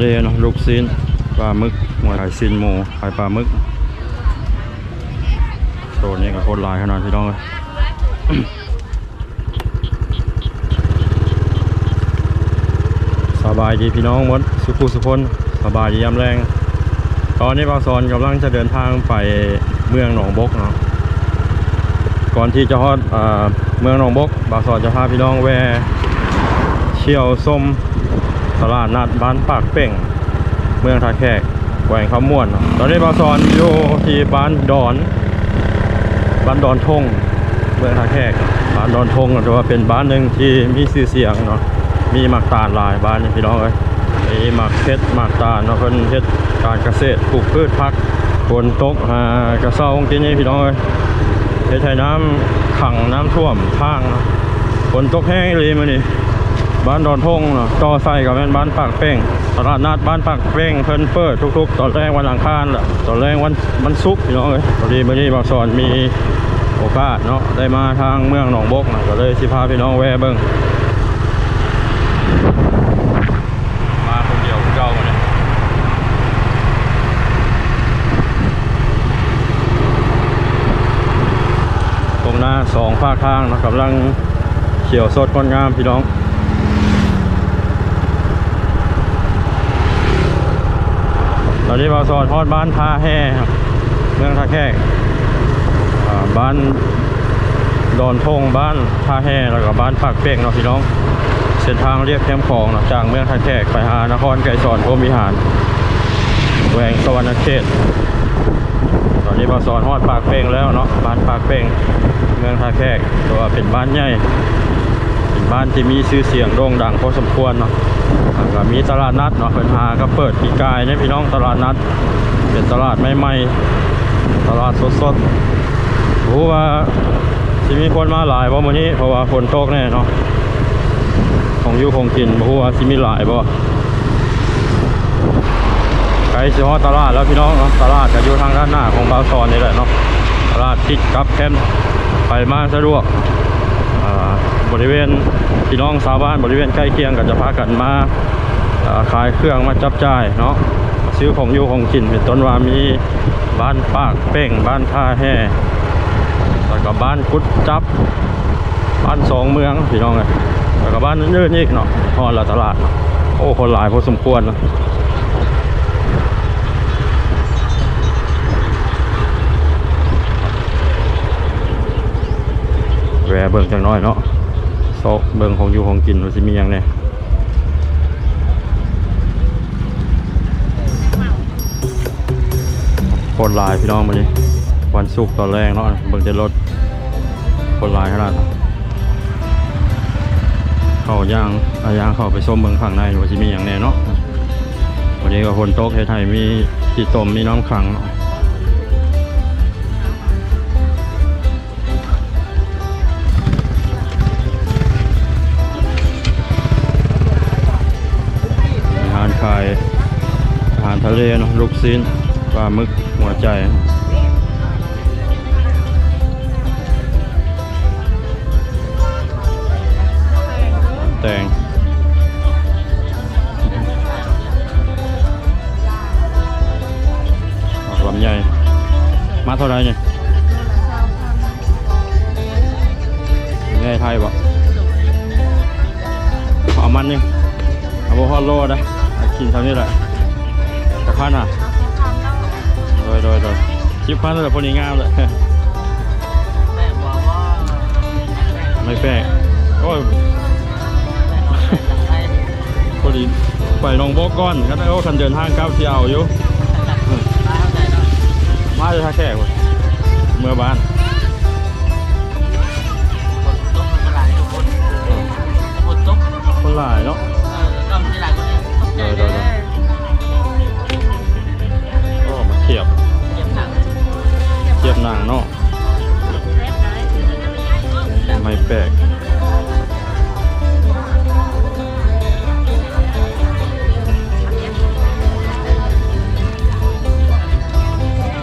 เลเนาะลูกซีนปลาหมึกหมวยไข่ซีนหมูไข่ปลาหมึกโซนนี้ก็โคตรลายขนาดพี่น้องเลยสบายดีพี่น้องหมดสุขุสุพนสบายดียามแรง ตอนนี้บางซอนกำลังจะเดินทางไปเมืองหนองบกเนาะก่อนที่จะฮอดอ่าเมืองหนองบก บางซอนจะพาพี่น้องแวะเชี่ยวส้ม ตลาดนัดบ้านปากเป่ง เมืองท่าแขกแขวงคำม่วน ตอนนี้บาซอนอยู่ที่บ้านดอนบ้านดอนทงเมืองท่าแขกบ้านดอนทงถือว่าเป็นบ้านหนึ่งที่มีชื่อเสียงเนาะมีหมักตาลหลายบ้านนี่พี่น้องเอ้ยมีหมักเพชรหมักตาลเนาะเพิ่นเฮ็ดการเกษตรปลูกพืชผักฝนตกหากระเซ้าที่นี่พี่น้องเอ้ยเฮ็ดให้น้ำขังน้ำท่วมทางเนาะฝนตกแห้งเลยมื้อนี้ บ้านดอนทงเนาะต่อใส่กับแม่นบ้านปากเป้งตลาดนัดบ้านปากเป้งเพิ่นเปิดทุกๆ ตอนแรกวันอังคารล่ะตอนแรกวันวันศุกร์พี่น้องเอ้ยพอดีเมื้อนี้บางสอนมีโอกาสเนาะได้มาทางเมืองหนองบกนะก็เลยสิพาพี่น้องแวะเบิ่งมาคนเดียวคือเก่าเนี่ยตรงหน้าสองภาคทางนะกำลังเขียวสดงดงามพี่น้อง ตอนนี้เราสอนทอดบ้านท่าแห่เมืองท่าแขกอ่บ้านดอนทงบ้านท่าแห่แล้วก็บ้านปากเป้งเนาะพี่น้อง เส้นทางเรียบแคมป์ของนะจากเมืองท่าแขกไปหานครไกรสอนพมิหารแหวงสวรรณเขตตอนนี้มาสอนฮอดปากเป้งแล้วเนาะบ้านปากเป้งเมืองท่าแขกตัวเป็นบ้านใหญ่เป็นบ้านที่มีชื่อเสียงโด่งดังพอสมควรเนาะ ก็มีตลาดนัดเนาะเป็นหาก็เปิดปีกายเนี่ยพี่น้องตลาดนัด เป็นตลาดใหม่ๆตลาดสดๆรู้ว่าสิมีคนมาหลายบ่มื้อนี้เพราะว่าฝนตกแน่เนาะของอยู่ของกินบ่ฮู้ว่าสิมีหลายบ่ไกลสิฮอดตลาดแล้วพี่น้องเนาะตลาดก็อยู่ทางด้านหน้าของบาวซอนนี่แหละเนาะตลาดติดกับแคมไปมาสะดวกอ่า บริเวณพี่น้องชาวบ้านบริเวณใกล้เคียงก็จะพากันมาขายเครื่องมาจับจ่ายเนาะซื้อของอยู่ของกินเป็นต้นว่ามีบ้านปากเป้งบ้านท่าแห่แล้วก็บ้านกุดจับ บ้านสองเมืองพี่น้องเลยแล้วก็บ้านอื่นอีกเนาะพอละตลาดโอ้คนหลายพอสมควรนะแวะเบิ่งจังน้อยเนาะ โซะเบิ่งของอยู่ของกินว่าสิมีหยังเนี่ยคนหลายพี่น้องมาดิวันศุกร์ตอนแรกเนาะเบิ่งจะรถคนหลายขนาดเข้าย่างอาย่างเข้าไปส้มเมืองข้างในว่าสิมีอย่างแน่เนาะวันนี้ก็คนโต๊ะไทยมีที่ต้มมีน้ำขังเนาะ ซีนปลาหมึกหัวใจแตงออกลำไยมาเท่าไรเนี่ยไงไทยบ่เอามันนี่เอาบฮอลโลได้เอากินเท่านี้แหละกระพันอะ โดยโดยโดยชิปพันแล้วพวกนี้งามเลยไม่แปลกโอ้ยพอดีไปหนองบอกก่อนก็ได้โอ้คันเดินทางกลับที่เอาอยู่อืมมาจะท่าแขกเว้ยเมื่อบ้านคนหลายเนาะเดี๋ยวเดี๋ยวเดี๋ยวโอ้มาเทียบ เทียบหนังเนาะไม่แปลก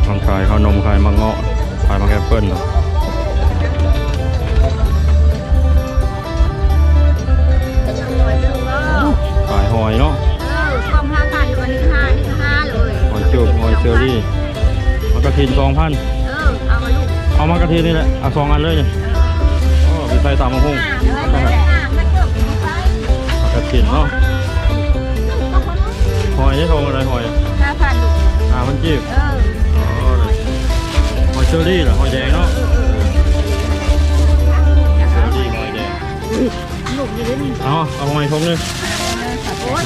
ทางขายข้าวนมขายมังเงาะขายมังแอปเปิ้ลเนาะขายหอยเนาะความห้ากันเชอรี่มากระถินสองพัน มากระถินนี่แหละเอาสองอันเลยนี่โอ้ไปใส่ตามมะฮุ่งไม่ได้อ่านมันเกือบไปมากระถินเนาะหอยนี่ทงอะไรหอยห้าพันลูกอ่ามันจีบเอออ๋อหอยเชอรี่เหรอหอยแดงเนาะเชอรี่หอยแดงลูกอยู่ด้วยนี่เอาเอาหอยทงนึงโอ้ย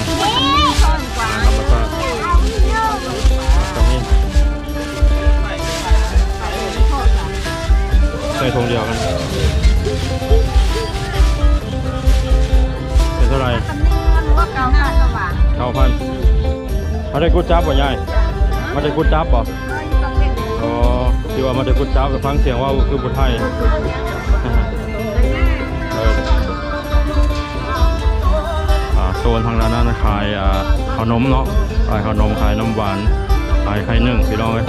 ใส่ทงเดียวกันเป็นเท่าไหร่คำนี้มันว่าเก่าพันกว่าเก้าพันมาได้กุดจับบ่ยายมาได้กุดจับบ่ต้องเล่นอ๋อที่ว่ามาได้กุดจับไปฟังเสียงว่าคือบุไทยเอออ่าโซนทางด้านนั้นขายอ่าขนมเนาะขายขนมขายน้ำหวานขายไข่นึ่งพี่น้องเอ้ย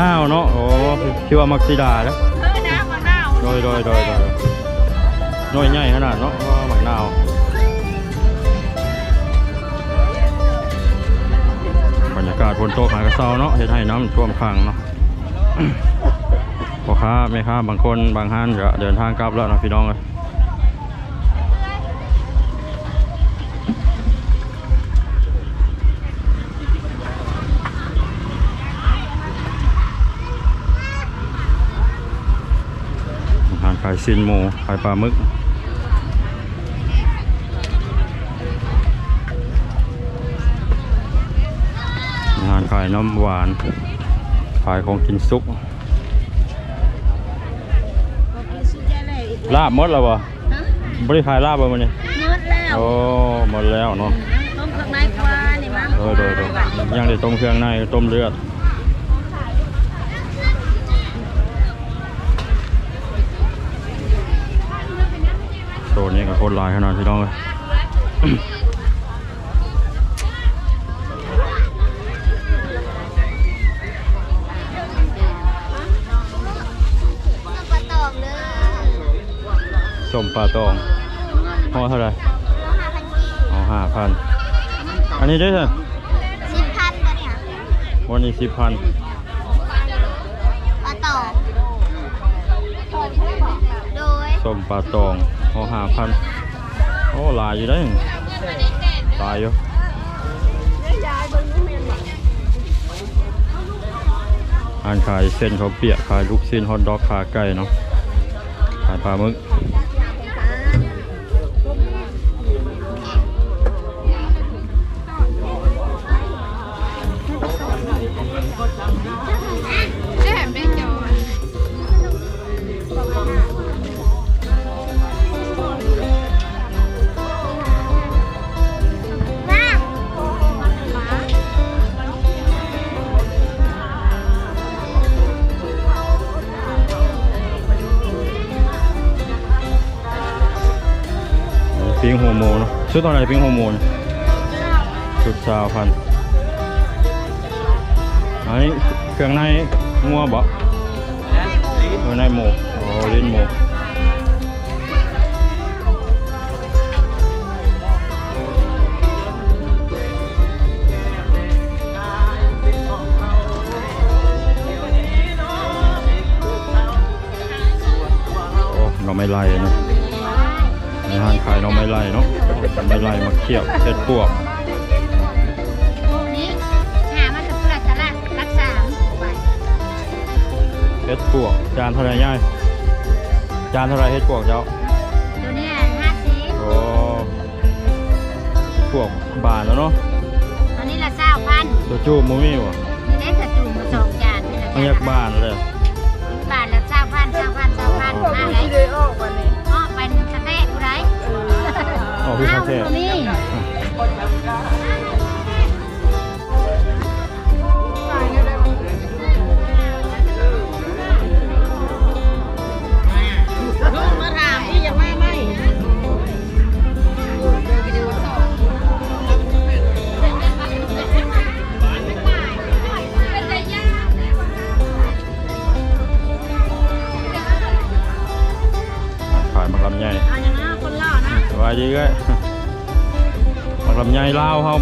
นาวเนาะโอ้ชื่อว่ามักซิดาเนาะเออน้ำมะนาวโดยโดยโดยโดยหน่วยใหญ่ขนาดเนาะเพราะว่าหมักนาวบรรยากาศฝนตกหากระเซาเนาะเห็ดให้น้ำท่วมขังเนาะพ่อค้าแม่ค้าบางคนบางห้านก็เดินทางกลับแล้วเนาะพี่น้องเลย ซินหมูขายปลาหมึก อาหารขายน้ำหวาน ขายของกินซุก ลาบหมดแล้วบ่บริขายลาบบ่มันนี่มืดแล้ว โอ้หมดแล้วเนาะ ต้มข้างในกว่านี่มั้งโดยโดยโดยยังได้ต้มเครื่องในต้มเลือด โซนนี้ก็โคตรหลายขนาดพี่น้องเลยปลาตองเลยส้มปลาตองห่อเท่าไหร่ห้าพันกี่อ๋อห้าพัน อันนี้ได้เท่าไหร่สิบพันตัวเนี่ยวันนี้สิบพัน ส้มปลาตองห่อห้าพันโอ้ลายอยู่ได้อหลายอยู่อ่านขายเส้นเขาเปียกขายลูกชิ้นฮอทดอกขาไก่เนาะขายปลาหมึก ชุดตอนไหนปิ้งหัวโมนี่ยชุดสาวพันอันนี้เครื่องในงัวบ่เครื่องในหมูโอ้ลิ้นหมูโอ้เราไม่ไล่เนาะในห้างขายหน้องไม้ไล่เนาะ ไม้ไล่มาเคี่ยวเสร็จพวกพวกนี้หามากับเพื่อนสลัดรักษาไปเฮ็ดพวก จานเท่าไหรย่ายจานเท่าไหรเฮ็ดพวกเจ้าตัวนี้ห้าสิบโอ้พวกบานแล้วเนาะตัวนี้ละเศร้าพันตัวจูบมูมี่วะนี่ได้กระจุ่มสองจานนี่ละมันอยากบานเลยบาทละเศร้าพันเศร้าพันเศร้าพันมาไห อ๋อพี่อ้าคาเฟ่ตัวนี้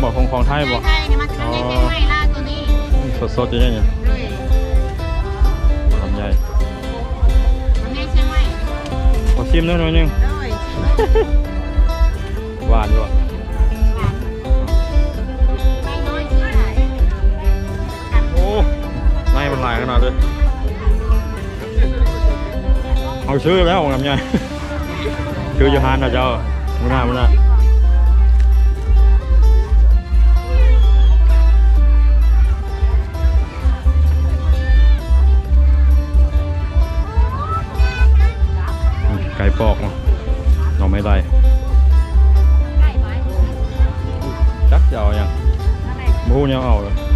บอกของของไทยบอกใช่เนี่ยมันทำให้เชียงใหม่ล่าตัวนี้สดๆอยู่เนี่ยด้วยลำไยทำให้เชียงใหม่ขอชิมหน่อยหนึงด้วยหวานอยู่อะไม่น้อยที่ไหนโอ้ในมันหลายขนาดเลยเอาซื้อแล้วของลำไยซื้ออยู่ฮานนะเจ้ามุนามุนา เราไม่ได้ใ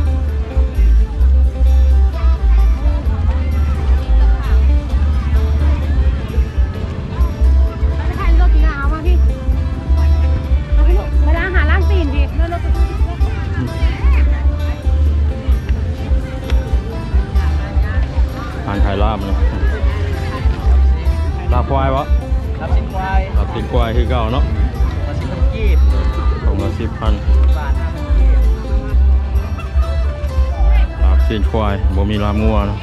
เก่าเนาะสินพันกีบของละสิบพันบาทห้าพันกีบลาบตีนควายบ่มีลาบงัวเนาะ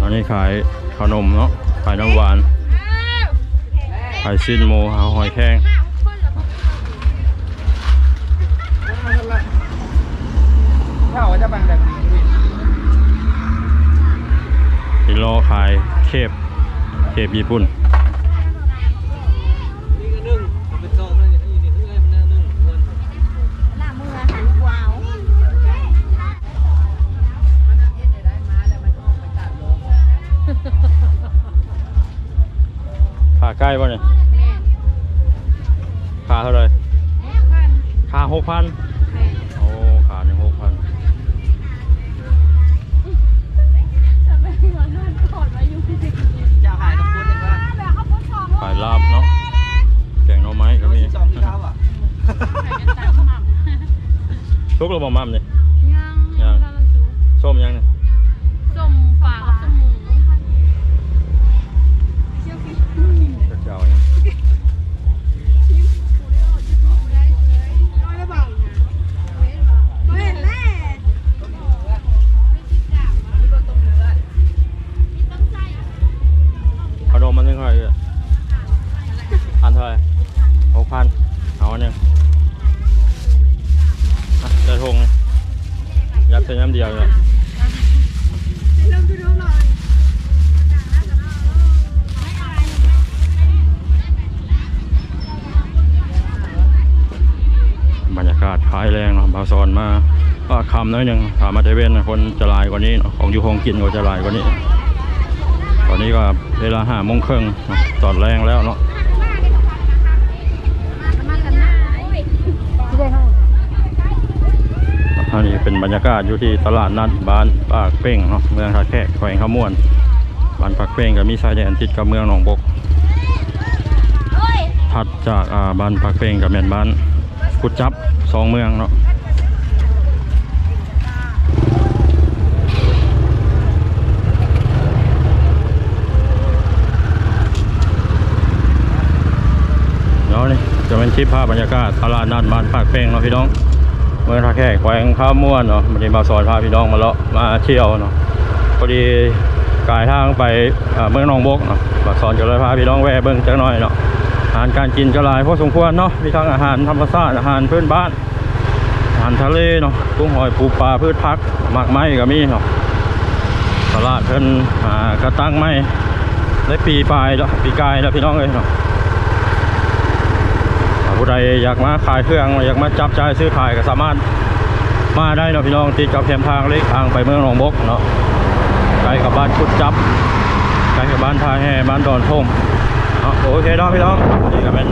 อันนี้ขายขนมเนาะขายน้ำหวานขายชิ้นโมหาหอยแครง ขายเคปเคปญี่ปุ่นนี่ก็นึ่งผมเป็นซองเลยนี่นี่คือให้มันน่านึ่งเงินล่ามือหันวาวขาใกล้ป่ะเนี่ยแม่ขาเท่าไรพันขาหกพัน เท้าอะใส่กันตามขมับทุกระบบมั่มเนี่ยยังยังกำลังสูงส้มยังเนี่ย นาะบาวซอนมาก็คำน้อยหนึ่งถามมาเทเว่นคนจะหลายกว่านี้เนาะของอยู่คงกินก็จะหลายกว่านี้ ตอนนี้ก็เวลาห้าโมงครึ่งเนาะตอนแรงแล้วเนาะมากันนะที่ได้ห้องอันนี้เป็นบรรยากาศอยู่ที่ตลาดนัดบ้านปากเป้งเนาะเมืองท่าแขกแขวงขมวนบ้านปากเป้งก็มีชายแดนติดกับเมืองหนองบกถัดจากอ่าบ้านปากเป้งกับแม่นบ้านกุดจับสองเมืองเนาะเดี๋ยวนี่จะเป็น คลิปภาพบรรยากาศตลาดนัดบ้านปากเป้งเนาะพี่น้องเมืองท่าแขกแขวงข้ามม่วนเนาะมันจะมาสอนพาพี่น้องมาเลาะมาเที่ยวเนาะพอดีกายทางไปเมืองหนองบกเนาะมาสอนจะเลยพาพี่น้องแวะเบิ่งจักหน่อยเนาะอาหารการกินก็หลายพอสมควรเนาะมีทั้งอาหารธรรมชาติอาหารพื้นบ้านอาหารทะเลเนาะกุ้งหอยปูปลาพืชผักหมากไม้ก็มีเนาะตลาดเพิ่นอกระตั้งไม้ได้ปีปลายแล้วปีกายแล้วพี่น้องเอ้ยเนาะ ผู้ใดอยากมาขายเครื่องอยากมาจับจ่ายซื้อขายก็สามารถมาได้เนาะพี่น้องติดกับแคมทางเล็กทางไปเมืองหนองบกเนาะใกล้กับบ้านคุดจับใกล้กับบ้านท่าแห่บ้านดอนทมเนาะโอเคเนาะพี่น้องนี่ก็เป็น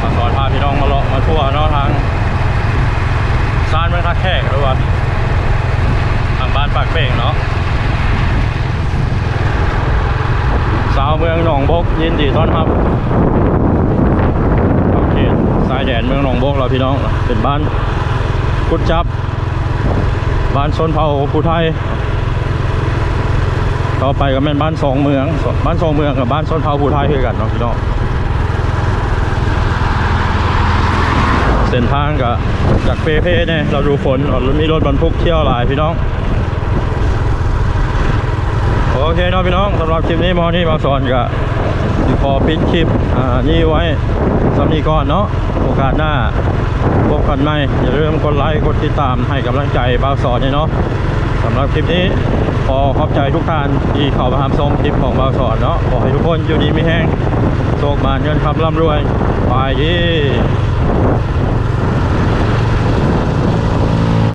มาสอนพาพี่น้องมาเลาะมาทั่วเนาะทางซานเมืองท่าแขกหรือว่าทางบ้านปากเป่งเนาะสาวเมืองหนองบกยินดีต้อนรับายแดนเมืองหนองบกเราพี่น้อง เป็นบ้านกุดจับ บ้านชนเผ่าผู้ไทย ต่อไปก็เป็นบ้านสองเมือง บ้านสองเมืองกับบ้านชนเผ่าผู้ไทยคือกันเนาะพี่น้อง เส้นทางก็จากเปเพเนี่ยเราดูฝนรามีรถบรรทุกเที่ยวหลายพี่น้องโอเคเนาะพี่น้องสำหรับคลิปนี้มอนี่มาสอนก็สิ ขอปิดคลิปอ่านี่ไว้สำนีก่อนเนาะโอกาสหน้าพบกันใหม่อย่าลืมกดไลค์กดติดตามให้กำลังใจบ่าวสอนเนี่ยเนาะสำหรับคลิปนี้ขอขอบใจทุกท่านที่เข้ามาทำชมคลิปของบ่าวสอนเนาะขอให้ทุกคนอยู่ดีไม่แห้งโชคมาเงินคำร่ำรวยไปดี